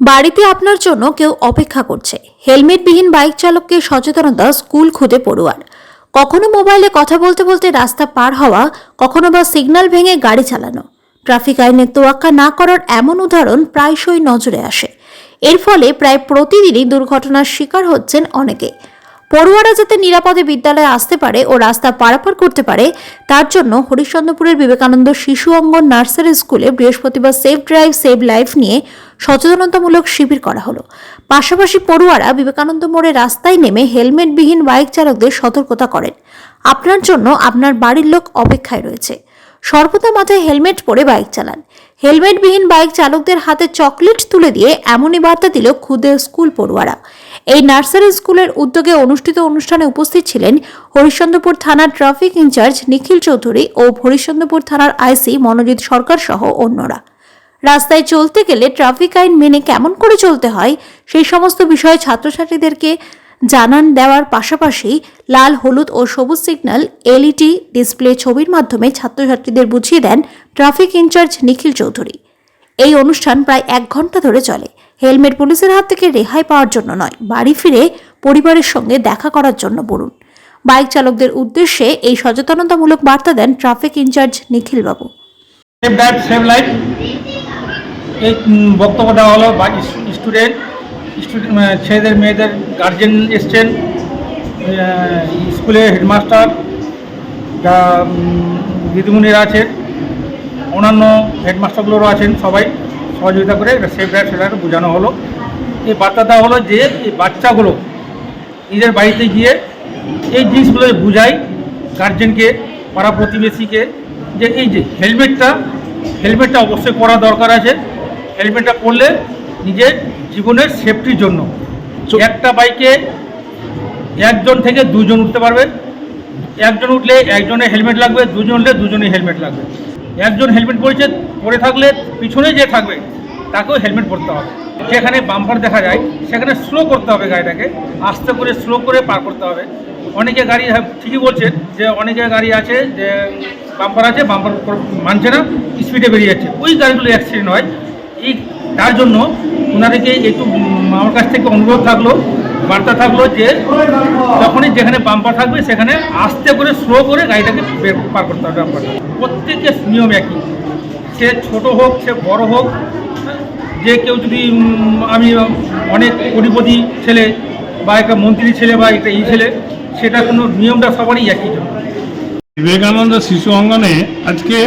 বাড়িতে আপনার জন্য কেউ অপেক্ষা করছে। হেলমেটবিহীন বাইক চালককে সচেতনতা স্কুল খুদে পড়ুয়ার। কখনো মোবাইলে কথা বলতে বলতে রাস্তা পার হওয়া, কখনো বা সিগন্যাল ভেঙে গাড়ি চালানো। ট্রাফিক আইনের তোয়াক্কা না করার এমন উদাহরণ প্রায়শই নজরে আসে। এর ফলে প্রায় প্রতিদিনই দুর্ঘটনার শিকার হচ্ছেন অনেকে। পড়ুয়ারা যাতে নিরাপদে বিদ্যালয়ে আসতে পারে ও রাস্তা পারাপার করতে পারে, তার জন্য হরিশ্চন্দ্রপুরের বিবেকানন্দ শিশু অঙ্গন নার্সারি স্কুলে বৃহস্পতিবার সেফ ড্রাইভ, সেভ লাইফ নিয়ে সচেতনতামূলক শিবির করা হলো। পাশাপাশি পড়ুয়ারা বিবেকানন্দ মোড়ে রাস্তায় নেমে হেলমেটবিহীন বাইক চালকদের সতর্কতা করেন। আপনার জন্য আপনার বাড়ির লোক অপেক্ষায় রয়েছে। সর্বদা মাথায় হেলমেট পরে বাইক চালান। হেলমেটবিহীন বাইক চালকদের হাতে চকলেট তুলে দিয়ে এমনই বার্তা দিল খুদে স্কুল পড়ুয়ারা। এই নার্সারি স্কুলের উদ্যোগে অনুষ্ঠিত অনুষ্ঠানে উপস্থিত ছিলেন হরিশ্চন্দ্রপুর থানার ট্রাফিক ইনচার্জ নিখিল চৌধুরী ও হরিশ্চন্দ্রপুর থানার আইসি মনোজিৎ সরকার সহ অন্যরা। রাস্তায় চলতে গেলে ট্রাফিক আইন মেনে কেমন করে চলতে হয়, সেই সমস্ত বিষয়ে ছাত্রছাত্রীদেরকে জানান দেওয়ার পাশাপাশি লাল, হলুদ ও সবুজ সিগন্যাল, এলইডি ডিসপ্লে ছবির মাধ্যমে ছাত্রছাত্রীদের বুঝিয়ে দেন ট্রাফিক ইনচার্জ নিখিল চৌধুরী। এই অনুষ্ঠান প্রায় এক ঘণ্টা ধরে চলে। হেলমেট পুলিশের হাত থেকে রেহাই পাওয়ার জন্য নয়, বাড়ি ফিরে পরিবারের সঙ্গে দেখা করার জন্য বলুন। বাইক চালকদের উদ্দেশ্যে এই সচেতনতামূলক বার্তা দেন ট্রাফিক ইনচার্জ নিখিলবাবু। লাইফ সেভ লাইফ এই হলো স্টুডেন্ট ছেলেদের মেয়েদের গার্জেন এসছেন আহ, স্কুলের হেডমাস্টার যা দিদিমণিরা আছেন অন্যান্য হেডমাস্টারগুলোরও আছেন সবাই। সহযোগিতা করে এটা লাইফ সেভ লাইফ বোঝানো হলো। এই বার্তা দেওয়া হলো যে এই বাচ্চাগুলো নিজের বাড়িতে গিয়ে এই জিনিসগুলো বুঝাই গার্জেনকে পাড়া প্রতিবেশীকে যে এই যে হেলমেটটা হেলমেটটা অবশ্যই পরা দরকার আছে। হেলমেটটা পরলে নিজের জীবনের সেফটির জন্য। একটা বাইকে একজন থেকে দুজন উঠতে পারবে। একজন উঠলে একজনের হেলমেট লাগবে দুজন উঠলে দুজনের হেলমেট লাগবে। একজন হেলমেট পরেছে পরে থাকলে পিছনে যে থাকবে তাকেও হেলমেট পরতে হবে। যেখানে বাম্পার দেখা যায় সেখানে স্লো করতে হবে গাড়িটাকে। আস্তে করে স্লো করে পার করতে হবে। অনেকে গাড়ি হ্যাঁ, ঠিকই বলছেন যে অনেকে গাড়ি আছে যে বাম্পার আছে বাম্পার মানছে না স্পিডে বেরিয়ে যাচ্ছে। ওই গাড়িগুলো অ্যাক্সিডেন্ট হয়। এই তার জন্য ওনাদেরকে একটু আমার কাছ থেকে অনুরোধ থাকল, বার্তা থাকল যে যখনই যেখানে বাম্পার থাকবে সেখানে আস্তে করে স্লো করে গাড়িটাকে পার করতে হবে বাম্পারটা প্রত্যেকের নিয়ম একই। সে ছোট হোক, সে বড় হোক, যে কেউ যদি আমি অনেক কোটিপতি ছেলে বা একটা মন্ত্রী ছেলে বা একটা ই ছেলে সেটা কোনো নিয়মটা সবারই একই জন্য। বিবেকানন্দ শিশু অঙ্গনে আজকে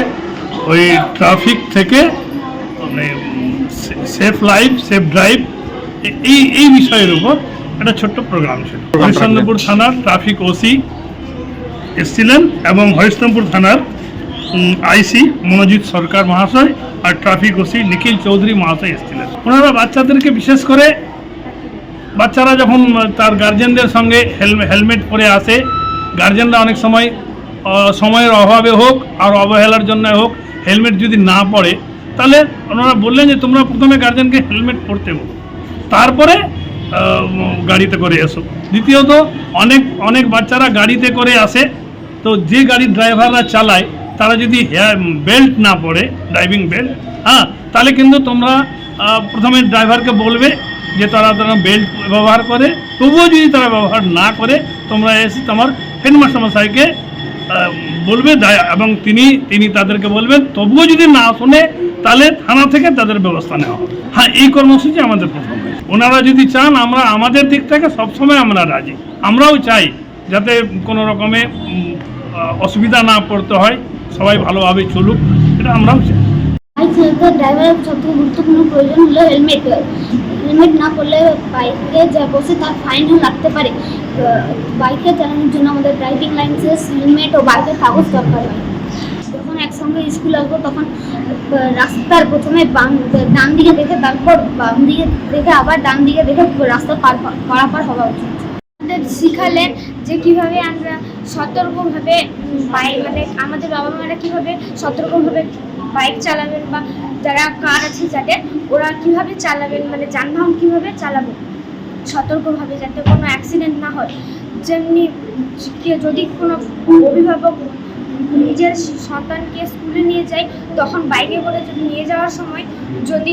ওই ট্রাফিক থেকে মানে সেফ লাইফ সেফ ড্রাইভ এই এই বিষয়ের উপর একটা ছোট্ট প্রোগ্রাম ছিল। হরিশ্চন্দ্রপুর থানার ট্রাফিক ওসি এসেছিলেন এবং হরিশ্চন্দ্রপুর থানার আইসি মনোজিৎ সরকার মহাশয় আর ট্রাফিক ওসি নিখিল চৌধুরী মহাশয় এসেছিলেন। ওনারা বাচ্চাদেরকে বিশেষ করে বাচ্চারা যখন তার গার্জেনদের সঙ্গে হেলমেট পরে আসে গার্জেনরা অনেক সময় সময়ের অভাবে হোক আর অবহেলার জন্য হোক হেলমেট যদি না পরে তাহলে ওনারা বললেন যে তোমরা প্রথমে গার্জেনকে হেলমেট পরতে বলো। তারপরে গাড়িতে করে এসো। দ্বিতীয়ত, অনেক অনেক বাচ্চারা গাড়িতে করে আসে। তো যে গাড়ির ড্রাইভাররা চালায়, তারা যদি হেয়ার বেল্ট না পরে ড্রাইভিং বেল্ট হ্যাঁ তাহলে কিন্তু তোমরা প্রথমে ড্রাইভারকে বলবে যে তারা তারা বেল্ট ব্যবহার করে। তবুও যদি তারা ব্যবহার না করে, তোমরা এসে তোমার হেডমাস্টার মশাইকে বলবে এবং তিনি তিনি তাদেরকে বলবেন, তবুও যদি না শুনে, তাহলে থানা থেকে তাদের ব্যবস্থা নেওয়া হবে। হ্যাঁ এই কর্মসূচি আমাদের প্রথম ওনারা যদি চান, আমরা আমাদের দিক থেকে সবসময় আমরা রাজি। আমরাও চাই যাতে কোনো রকমে অসুবিধা না পড়তে হয়, সবাই ভালোভাবে চলুক, এটা আমরাও চাই। ড্রাইভারের সবথেকে গুরুত্বপূর্ণ প্রয়োজন হলো হেলমেট হেলমেট না পরলে বাইকে যা বসে তার ফাইনও লাগতে পারে। বাইকে চালানোর জন্য আমাদের ড্রাইভিং লাইসেন্স হেলমেট ও বাইকের কাগজ দরকার হয়। যখন একসঙ্গে স্কুল আসব, তখন রাস্তার প্রথমে বাম, ডান দিকে দেখে তারপর বাম দিকে দেখে আবার ডান দিকে দেখে রাস্তা পার পারাপার হওয়া উচিত। আমাদের শিখালেন যে কীভাবে আমরা সতর্কভাবে বাইক মানে আমাদের বাবা মারা কীভাবে সতর্কভাবে বাইক চালাবেন বা যারা কার আছে যাদের, ওরা কীভাবে চালাবেন মানে যানবাহন কীভাবে চালাবে সতর্কভাবে যাতে কোনো অ্যাক্সিডেন্ট না হয়। যেমনি যদি কোনো অভিভাবক নিজের সন্তানকে স্কুলে নিয়ে যায়, তখন বাইকে করে যদি নিয়ে যাওয়ার সময় যদি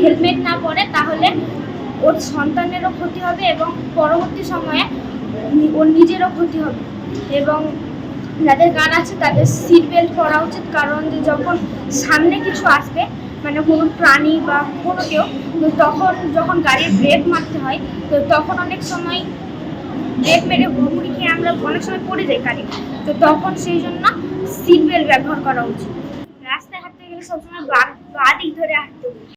হেলমেট না পরে, তাহলে ওর সন্তানেরও ক্ষতি হবে এবং পরবর্তী সময়ে ওর নিজেরও ক্ষতি হবে। এবং যাদের গান আছে, তাদের সিট বেল্ট পরা উচিত। কারণ যখন সামনে কিছু আসবে মানে কোনো প্রাণী বা কোনো কেউ, তো তখন যখন গাড়ির ব্রেক মারতে হয়, তো তখন অনেক সময় ব্রেক মেরে হুড়মুড়ি খেয়ে আমরা অনেক সময় পড়ে যাই গাড়ি। তো তখন সেই জন্য সিট বেল্ট ব্যবহার করা উচিত। রাস্তায় হাঁটতে গেলে সবসময় বা দিক ধরে হাঁটতে